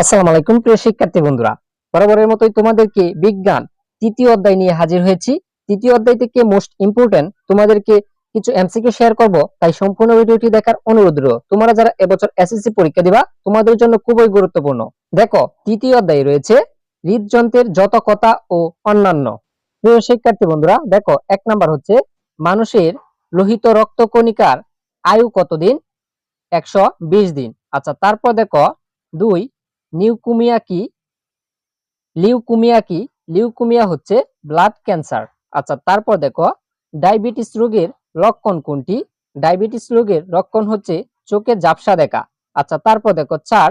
আসসালামু আলাইকুম, প্রিয় শিক্ষার্থী বন্ধুরা। বরাবরের মতোই তোমাদেরকে বিজ্ঞান তৃতীয় অধ্যায় নিয়ে হাজির হয়েছি। তৃতীয় অধ্যায় থেকে মোস্ট ইম্পর্টেন্ট তোমাদেরকে কিছু এমসিকিউ শেয়ার করব, তাই সম্পূর্ণ ভিডিওটি দেখার অনুরোধ রইল। তোমরা যারা এবছর এসএসসি পরীক্ষা দিবা, তোমাদের জন্য খুবই গুরুত্বপূর্ণ। দেখো, তৃতীয় অধ্যায়ে রয়েছে হৃদযন্ত্রের যত কথা ও অন্যান্য। প্রিয় শিক্ষার্থী বন্ধুরা, দেখো, এক নাম্বার হচ্ছে, মানুষের লোহিত রক্তকণিকার আয়ু কতদিন? একশো বিশ দিন। আচ্ছা তারপর দেখো, দুই নিউকুমিয়া কি? লিউকুমিয়া কি? লিউকুমিয়া হচ্ছে ব্লাড ক্যান্সার আচ্ছা তারপর দেখো ডায়াবেটিস রোগের লক্ষণ কোনটি? ডায়াবেটিস রোগের লক্ষণ হচ্ছে চোখে ঝাপসা দেখা। আচ্ছা তারপর দেখো, চার,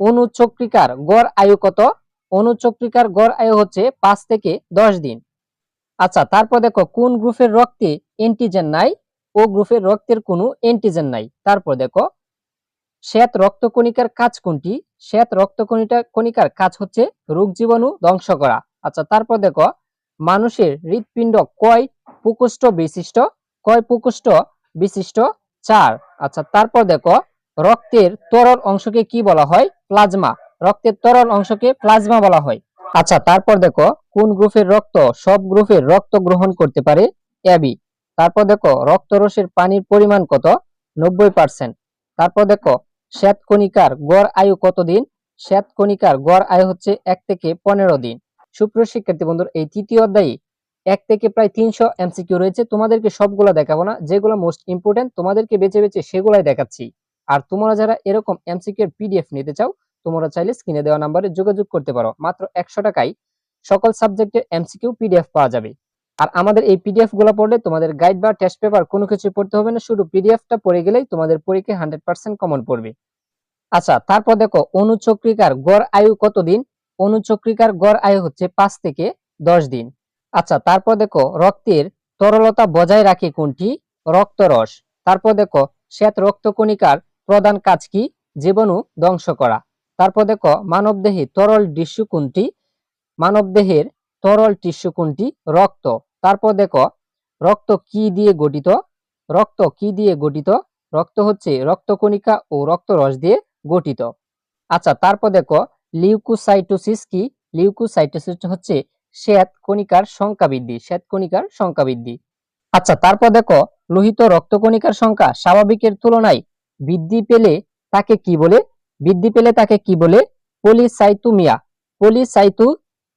অনুচক্রিকার গড় আয়ু কত? অনুচক্রিকার গড় আয়ু হচ্ছে পাঁচ থেকে দশ দিন। আচ্ছা তারপর দেখো, কোন গ্রুপের রক্তে অ্যান্টিজেন নাই? ও গ্রুপের রক্তের কোনো এন্টিজেন নাই। তারপর দেখো শ্বেত রক্তকণিকার কাজ কোনটি? শ্বেত রক্তকণিকা কণিকার কাজ হচ্ছে রোগ জীবাণু ধ্বংস করা। আচ্ছা তারপর দেখো, মানুষের হৃৎপিণ্ড কয় প্রকোষ্ঠ বিশিষ্ট? কয় প্রকোষ্ঠ বিশিষ্ট? চার। আচ্ছা তারপর দেখো, রক্তের তরল অংশকে কি বলা হয়? প্লাজমা। রক্তের তরল অংশকে প্লাজমা বলা হয়। আচ্ছা তারপর দেখো, কোন গ্রুপের রক্ত? সব গ্রুপের রক্ত গ্রহণ করতে পারে এবি তারপর দেখো, রক্তরসের পানির পরিমাণ কত? নব্বই পার্সেন্ট। তারপর দেখো শ্বেতকণিকার গড় আয়ু কতদিন? শ্বেতকণিকার গড় আয়ু হচ্ছে এক থেকে পনেরো দিন। সুপ্রিয় শিক্ষার্থী বন্ধুর, এই তৃতীয় অধ্যায়ে এক থেকে প্রায় তিনশো এমসিকিউ রয়েছে। তোমাদেরকে সবগুলো দেখাবো না। যেগুলো মোস্ট ইম্পর্টেন্ট তোমাদেরকে বেছে বেছে সেগুলাই দেখাচ্ছি। আর তোমরা যারা এরকম এমসিকিউ এর পিডিএফ নিতে চাও, তোমরা চাইলে স্ক্রিনে দেওয়া নাম্বারে যোগাযোগ করতে পারো। মাত্র একশো টাকায় সকল সাবজেক্টের এমসিকিউ পিডিএফ পাওয়া যাবে। আর আমাদের এই পিডিএফগুলো পড়লে তোমাদের গাইড বা টেস্ট পেপার কোনো কিছু পড়তে হবে না, শুধু পিডিএফটা পড়ে গেলেই তোমাদের পরীক্ষায় হান্ড্রেড পার্সেন্ট কমন পড়বে। আচ্ছা তারপর দেখো, অনুচক্রিকার গড় আয়ু কতদিন? অনুচক্রিকার গড় আয়ু হচ্ছে পাঁচ থেকে দশ দিন। আচ্ছা তারপর দেখো, রক্তের তরলতা বজায় রাখে কোনটি? রক্তরস। তারপর দেখো, শ্বেত রক্তকণিকার প্রধান কাজ কি? জীবাণু ধ্বংস করা। তারপর দেখো, মানবদেহে তরল টিস্যু কোনটি? মানবদেহের তরল টিস্যু কোনটি? রক্ত। তারপর দেখো, রক্ত কি দিয়ে গঠিত? রক্ত কি দিয়ে গঠিত? রক্ত হচ্ছে রক্তকণিকা ও রক্তরস দিয়ে গঠিত। আচ্ছা তারপর দেখো লিউকোসাইটোসিস কি? লিউকোসাইটোসিস হচ্ছে শ্বেত কণিকার সংখ্যা বৃদ্ধি, শ্বেত কণিকার সংখ্যা বৃদ্ধি। আচ্ছা তারপর দেখো, লোহিত রক্তকণিকার সংখ্যা স্বাভাবিকের তুলনায় বৃদ্ধি পেলে তাকে কি বলে? বৃদ্ধি পেলে তাকে কি বলে? পলিসাইতুমিয়া পলিসাইতু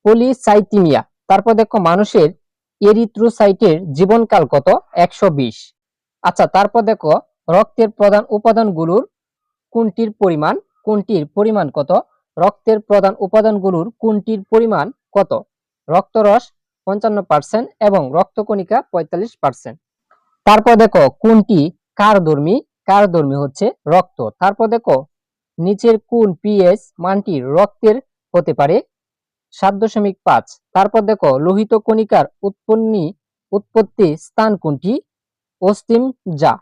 পলিসাইতিমিয়া তারপর দেখো, মানুষের এরিথ্রোসাইটের জীবনকাল কত? একশো বিশ। আচ্ছা তারপর দেখো, রক্তের প্রধান উপাদানগুলোর কোনটির পরিমাণ? কোনটির পরিমাণ কত? রক্তের প্রধান উপাদানগুলোর কোনটির পরিমাণ কত? রক্তরস পঞ্চান্ন পার্সেন্ট এবং রক্তকণিকা পঁয়তাল্লিশ পার্সেন্ট। তারপর দেখো, কোনটি কারধর্মী? কারধর্মী হচ্ছে রক্ত। তারপর দেখো, নিচের কোন পিএস মানটি রক্তের হতে পারে? সাত দশমিক পাঁচ। তারপর দেখো লোহিত কণিকার উৎপন্নী উৎপত্তি স্থান কোনটি? অস্তিম যা।